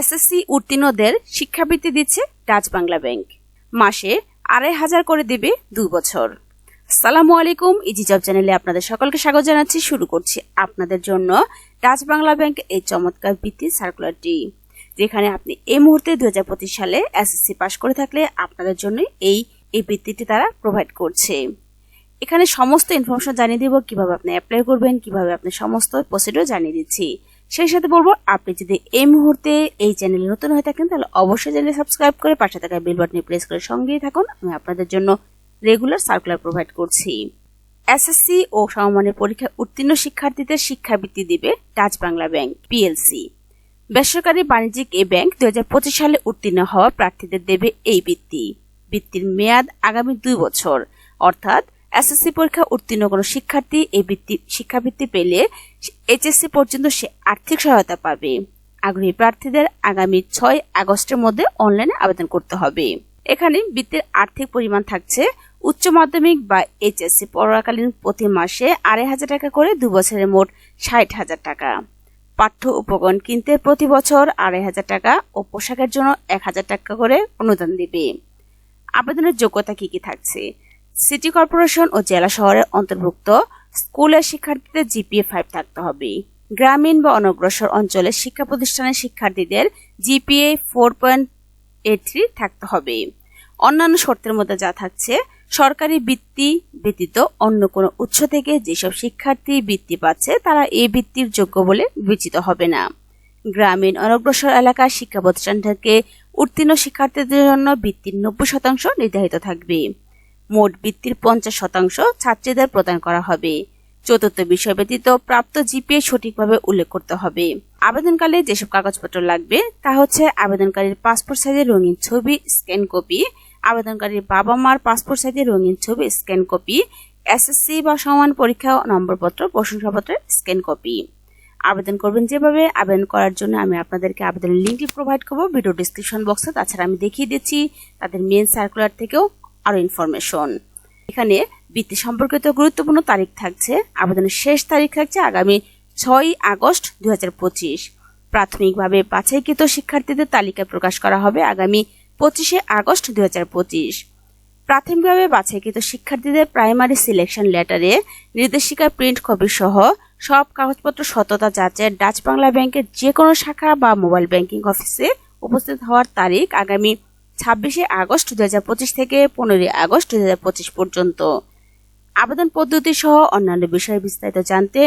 SSC উত্তীর্ণদের শিক্ষাবৃত্তি দিচ্ছে Dutch Bangla bank. মাসে আড়াই হাজার করে দেবে দুই বছর। সালামু আলাইকুম, ইজি জব চ্যানেলে আপনাদের সকলকে স্বাগত জানাচ্ছি। শুরু করছি আপনাদের জন্য ডাচ বাংলা ব্যাংক এই চমৎকার বৃত্তি সার্কুলারটি যেখানে আপনি এই মুহূর্তে দু হাজার পঁচিশ সালে এসএসসি পাশ করে থাকলে আপনাদের জন্য এই এই বৃত্তিটি তারা প্রোভাইড করছে। এখানে সমস্ত ইনফরমেশন জানিয়ে দিব, কীভাবে আপনি অ্যাপ্লাই করবেন, কীভাবে আপনি সমস্ত প্রসিডিওর জানিয়ে দিচ্ছি। সেই সাথে বলব, আপনি যদি এই মুহূর্তে এই চ্যানেলে নতুন হয়ে থাকেন, তাহলে অবশ্যই চ্যানেল সাবস্ক্রাইব করে পাশে থাকা বেল বাটনে প্রেস করে সঙ্গেই থাকুন। আমি আপনাদের জন্য রেগুলার সার্কুলার প্রোভাইড করছি। এসএসসি ও সমমানের পরীক্ষায় উত্তীর্ণ শিক্ষার্থীদের শিক্ষাবৃত্তি দিবে ডাচ বাংলা ব্যাংক, পিএলসি। বেসরকারি বাণিজ্যিক এই ব্যাংক দুই হাজার পঁচিশ সালে উত্তীর্ণ হওয়া প্রার্থীদের দেবে এই বৃত্তি। বৃত্তির মেয়াদ আগামী দুই বছর। অর্থাৎ এসএসসি পরীক্ষা উত্তীর্ণ কোনো শিক্ষার্থী এই বৃত্তি, শিক্ষাবৃত্তি পেলে এইচএসসি পর্যন্ত সে আর্থিক সহায়তা পাবে। আগ্রহী প্রার্থীদের আগামী ছয় আগস্টের মধ্যে অনলাইনে আবেদন করতে হবে। এখানে বৃত্তির আর্থিক পরিমাণ থাকছে উচ্চ মাধ্যমিক বা এইচএসসি পড়াকালীন প্রতি মাসে আড়াই হাজার টাকা করে, দু বছরের মোট ষাট হাজার টাকা। পাঠ্য উপকরণ কিনতে প্রতি বছর আড়াই হাজার টাকা ও পোশাকের জন্য এক হাজার টাকা করে অনুদান দিবে। আবেদনের যোগ্যতা কি কি থাকছে? সিটি কর্পোরেশন ও জেলা শহরের অন্তর্ভুক্ত স্কুলের শিক্ষার্থীদের জিপিএ ফাইভ থাকতে হবে। গ্রামীণ বা অনগ্রসর অঞ্চলের শিক্ষা প্রতিষ্ঠানের শিক্ষার্থীদের GPA four point eight three থাকতে হবে। অন্যান্য শর্তের মধ্যে যা থাকছে, সরকারি বৃত্তি ব্যতীত অন্য কোনো উৎস থেকে যেসব শিক্ষার্থী বৃত্তি পাচ্ছে, তারা এই বৃত্তির যোগ্য বলে বিবেচিত হবে না। গ্রামীণ অনগ্রসর এলাকার শিক্ষা প্রতিষ্ঠান থেকে উত্তীর্ণ শিক্ষার্থীদের জন্য বৃত্তির নব্বই শতাংশ নির্ধারিত থাকবে। মোট বৃত্তির পঞ্চাশ শতাংশ ছাত্রীদের প্রদান করা হবে। চতুর্থ বিষয় ব্যতীত প্রাপ্ত জিপিএ সঠিকভাবে উল্লেখ করতে হবে। আবেদনকালে যেসব কাগজপত্র লাগবে তা হচ্ছে আবেদনকারীর পাসপোর্ট সাইজের রঙিন ছবি, স্ক্যান কপি, আবেদনকারীর বাবা মার পাসপোর্ট সাইজের রঙিন ছবি, স্ক্যান কপি, এসএসসি বা সমান পরীক্ষা নম্বরপত্র, প্রশংসাপত্রের স্ক্যান কপি। আবেদন করবেন যেভাবে আবেদন করার জন্য আমি আপনাদেরকে আবেদনের লিঙ্কটি প্রোভাইড করব। ভিডিও ডিসক্রিপশন বক্সে তাছাড়া আমি দেখিয়ে দিচ্ছি তাদের মেন সার্কুলার থেকেও আরও ইনফরমেশন এখানে বৃত্তি সম্পর্কিত গুরুত্বপূর্ণ তারিখ থাকছে, আবেদনের শেষ তারিখ থাকছে আগামী ছয় আগস্ট দুই হাজার পঁচিশ। প্রাথমিকভাবে বাছাইকৃত শিক্ষার্থীদের তালিকা প্রকাশ করা হবে আগামী পঁচিশে আগস্ট দুই প্রাথমিকভাবে বাছাইকৃত শিক্ষার্থীদের প্রাইমারি সিলেকশন লেটারে নির্দেশিকা প্রিন্ট কপি সহ সব কাগজপত্র, সততা যাচাইয়ের ডাচ বাংলা ব্যাংকের যে কোনো শাখা বা মোবাইল ব্যাংকিং অফিসে উপস্থিত হওয়ার তারিখ আগামী ছাব্বিশে আগস্ট দু হাজার পঁচিশ থেকে পনেরোই আগস্ট দু হাজার পঁচিশ পর্যন্ত। আবেদন পদ্ধতি সহ অন্যান্য বিষয়ে বিস্তারিত জানতে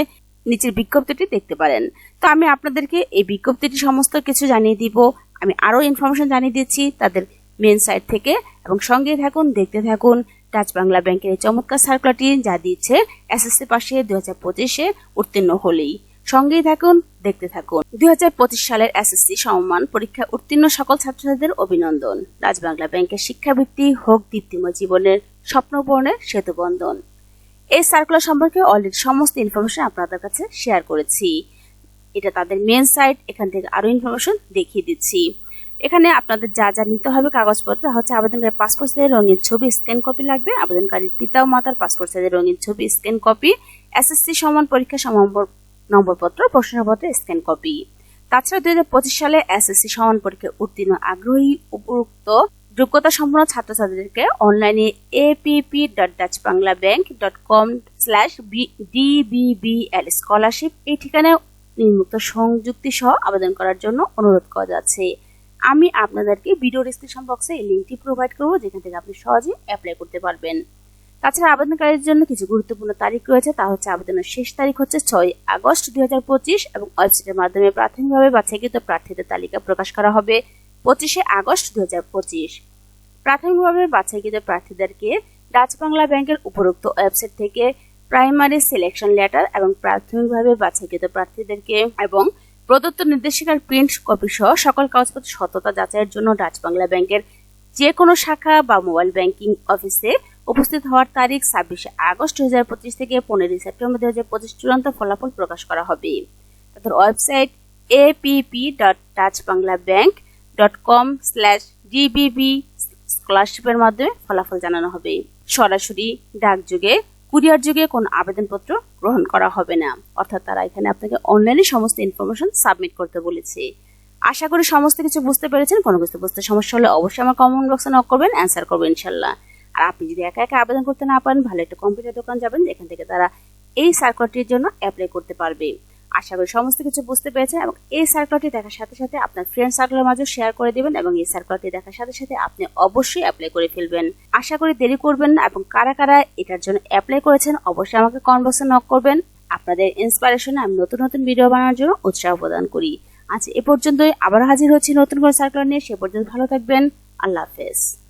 নিচের বিজ্ঞপ্তিটি দেখতে পারেন। তো আমি আপনাদেরকে এই বিজ্ঞপ্তিটি সমস্ত কিছু জানিয়ে দিব। আমি আরও ইনফরমেশন জানিয়ে দিচ্ছি তাদের মেন সাইট থেকে। এবং সঙ্গে থাকুন, দেখতে থাকুন ডাচ বাংলা ব্যাংকের চমৎকার সার্কুলারটি যা দিচ্ছে এসএসসি পাশে দু হাজার পঁচিশে উত্তীর্ণ হলেই। সঙ্গেই থাকুন, দেখতে থাকুন। দুই হাজার পঁচিশ সালের এসএসসি সমমান পরীক্ষা উত্তীর্ণ সকল ছাত্রছাত্রীদের অভিনন্দন। রাজবাংলা ব্যাংকের শিক্ষাবৃত্তি হোক দীপ্তিময় জীবনের স্বপ্নপূরণের সেতুবন্ধন। এই সার্কুলার সম্পর্কে অলরেডি সমস্ত ইনফরমেশন আপনাদের কাছে শেয়ার করেছি। এটা তাদের মেন সাইট এখান থেকে আরও ইনফরমেশন দেখিয়ে দিচ্ছি। এখানে আপনাদের যা যা নিতে হবে কাগজপত্র হচ্ছে আবেদনকারী পাসপোর্ট সাইজের রঙিন ছবি স্ক্যান কপি লাগবে। আবেদনকারীর পিতা ও মাতার পাসপোর্ট সাইজের রঙিন ছবি স্ক্যান কপি এসএসসি সমান পরীক্ষা সম্ভব নম্বরপত্র, প্রশ্নপত্র, স্ক্যান কপি। তাছাড়া দুই হাজার পঁচিশ সালে এসএসসি সমান পরীক্ষায় উত্তীর্ণ আগ্রহী উপরুক্ত যোগ্যতা সম্পন্ন ছাত্রছাত্রীদেরকে অনলাইনে app dot Dutch Bangla bank dot com slash DBBL scholarship এই ঠিকানায় নির্মুক্ত সংযুক্তি সহ আবেদন করার জন্য অনুরোধ করা যাচ্ছে। আমি আপনাদেরকে ভিডিও ডিসক্রিপশন বক্সে এই লিঙ্কটি প্রোভাইড করব, যেখান থেকে আপনি সহজে অ্যাপ্লাই করতে পারবেন। তাছাড়া আবেদনকারীর জন্য কিছু গুরুত্বপূর্ণ তারিখ রয়েছে, তা হচ্ছে আবেদনের শেষ তারিখ হচ্ছে ছয় আগস্ট দুই হাজার পঁচিশ এবং ওয়েবসাইটের মাধ্যমে প্রাথমিকভাবে বাছাইকৃত প্রার্থীদের তালিকা প্রকাশ করা হবে পঁচিশে আগস্ট দুই হাজার পঁচিশ। প্রাথমিকভাবে বাছাইকৃত প্রার্থীদেরকে ডাচ বাংলা ব্যাংকের উপরোক্ত ওয়েবসাইট থেকে প্রাইমারি সিলেকশন লেটার এবং প্রাথমিকভাবে বাছাইকৃত প্রার্থীদেরকে এবং প্রদত্ত নির্দেশিকার প্রিন্ট কপি সহ সকল কাগজপত্র সততা যাচাইয়ের জন্য ডাচ বাংলা ব্যাংকের যে কোনো শাখা বা মোবাইল ব্যাংকিং অফিসে উপস্থিত হওয়ার তারিখ ছাব্বিশে আগস্ট দুই হাজার পঁচিশ থেকে পনেরোই সেপ্টেম্বর দুই হাজার পঁচিশ চূড়ান্ত ফলাফল প্রকাশ করা হবে। তাদের website app dot Dutch Bangla bank dot com slash DBB স্কলারশিপের মাধ্যমে ফলাফল জানানো হবে। সরাসরি ডাকযোগে, কুরিয়ার যুগে কোন আবেদনপত্র গ্রহণ করা হবে না। অর্থাৎ তারা এখানে আপনাকে অনলাইনে সমস্ত ইনফরমেশন সাবমিট করতে বলেছে। আশা করি সমস্ত কিছু বুঝতে পেরেছেন। কোনো কিছু বুঝতে সমস্যা হলে অবশ্যই আমার কমেন্ট বক্সে নক করবেন অ্যান্সার করবেন ইনশাল্লাহ আর আপনি যদি একা একা আবেদন করতে না পারেন, ভালো একটা কম্পিউটার দোকান যাবেন, যেখান থেকে তারা এই সার্কুলারটির জন্য অ্যাপ্লাই করতে পারবে। আশা করি সমস্ত কিছু বুঝতে পেরেছেন এবং এই সার্কুলারটি দেখার সাথে সাথে আপনার ফ্রেন্ড সার্কেলের মাঝে শেয়ার করে দিবেন এবং এই সার্কুলারটি দেখার সাথে সাথে আপনি অবশ্যই অ্যাপ্লাই করে ফেলবেন। আশা করি দেরি করবেন না এবং কারা কারা এটার জন্য অ্যাপ্লাই করেছেন অবশ্যই আমাকে বক্সে নক করবেন। আপনাদের ইন্সপিরেশনে আমি নতুন নতুন ভিডিও বানানোর জন্য উৎসাহ প্রদান করি। আজ এ পর্যন্তই আবার হাজির হচ্ছি নতুন করে সার্কুলার নিয়ে। সে পর্যন্ত ভালো থাকবেন। আল্লাহ হাফেজ।